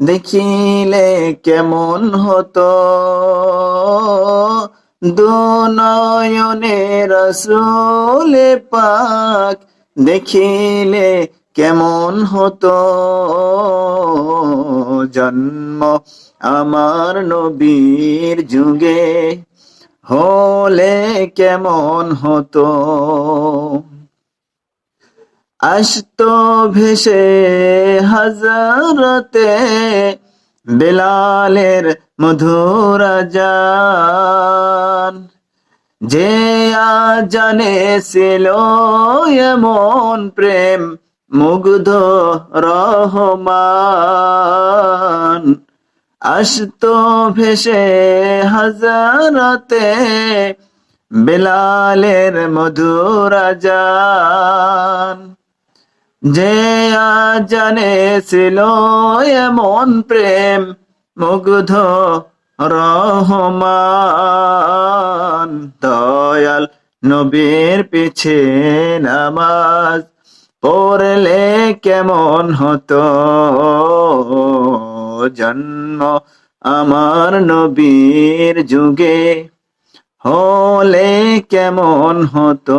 দেখিলে কেমন হতো? দুনয়নে রসুলে পাক দেখিলে কেমন হতো? জন্ম আমার নবীর যুগে হলে কেমন হতো? আসত ভেসে হাজারতে বেলালের মধুর জান যে জানে ছিল এমন প্রেম, মুগ্ধ রহমান। আসত ভেসে হাজারতে বেলালের মধুর জান যে জানে ছিল এমন প্রেম, মুগ্ধ রহমান, দয়াল নবীর পিছে নামাজ পড়লে কেমন হতো? জন্ম আমার নবীর যুগে হলে কেমন হতো?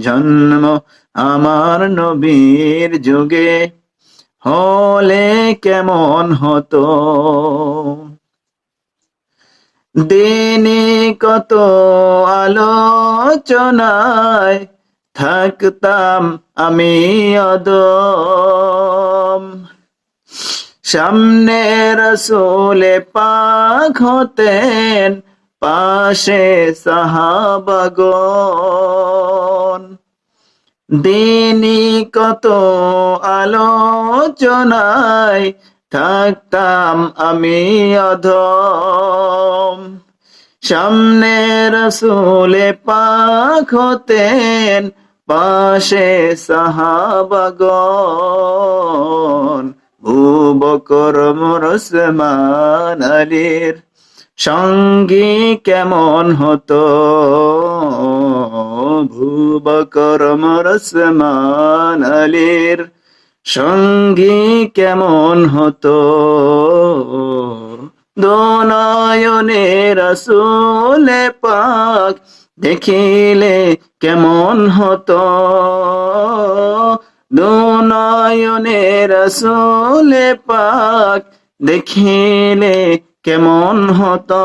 জন্ম আমার নবীর যুগে হলে কেমন হতো? দিনে কত আলোচনায় থাকতাম আমি অদম। সামনে রসুলে পাক হতেন পাশে সাহাবাগন দিনই কত আলোচনায় থাকতাম আমি অধম। সামনে রসুলে পাক হতেন পাশে সাহাবাগন ভুবকর রসমান আলীর সঙ্গী কেমন হতো? ভুবকর রসমান আলীর সঙ্গী কেমন হতো? দোনয়নে রসুলে পাক দেখিলে কেমন হতো? দুনয়নে রসুলে পাক দেখিলে কেমন হতো?